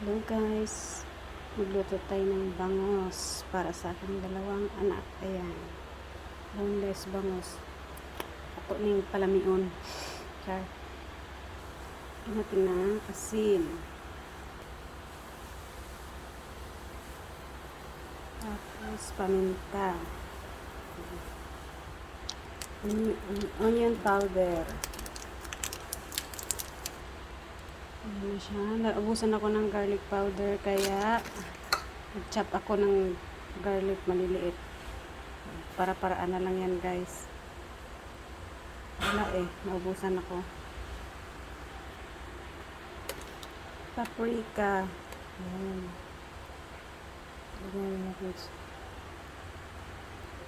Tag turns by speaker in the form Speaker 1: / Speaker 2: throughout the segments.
Speaker 1: Hello guys, magluto tayo ng bangos para sa aking dalawang anak. Ayan, boneless bangos. Ako ning palamion. Char. Natin na asin. Tapos paminta. Onion- Onion powder. Ano siya? Naubusan ako ng garlic powder kaya nag-chop ako ng garlic maliliit. Para-paraan na lang yan guys. Wala eh. Naubusan ako. Paprika. Ayan. Lagyan natin siya.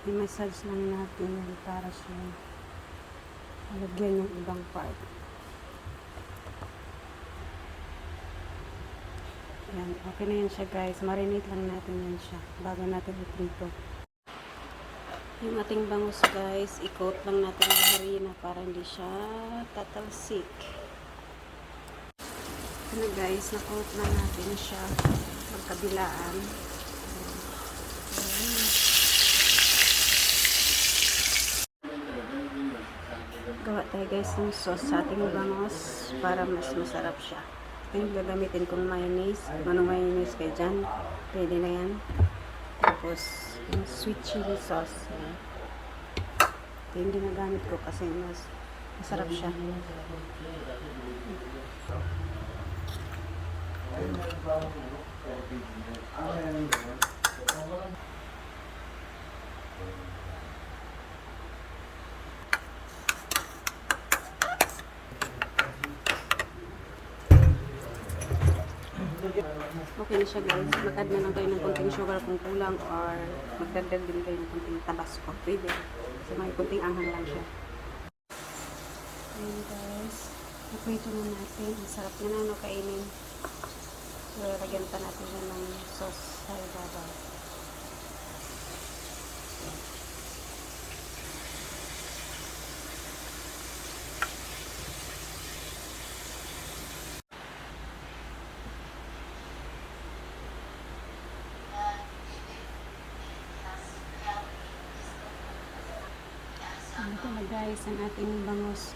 Speaker 1: I-massage lang natin yan para siya malagyan yung ibang part. Yan, okay na yan siya guys. Marinate lang natin yan siya bago natin iprito. Yung ating bangus guys, i-coat lang natin ng harina para hindi siya tatalsik. Ano guys, na-coat na natin siya magkabilaan. Ayan. Gawa tayo guys ng sauce sa ating bangus para mas masarap siya. Yung gagamitin kong mayonnaise. Kung anong mayonnaise kayo dyan, pwede na yan. Tapos, yung sweet chili sauce. Yan. Ito yung ginagamit ko kasi mas masarap siya. Okay na siya guys. Mag-add na lang kayo ng konting sugar kung kulang or magdagdag din kayo ng konting tabasco. Pwede. Kasi may konting anghang lang siya. Ayan guys. Iprito na natin. Ang sarap na na no, kainin. So, lagyan pa natin siya ng sauce sa ibabaw. Ito na guys, ang ating bangus.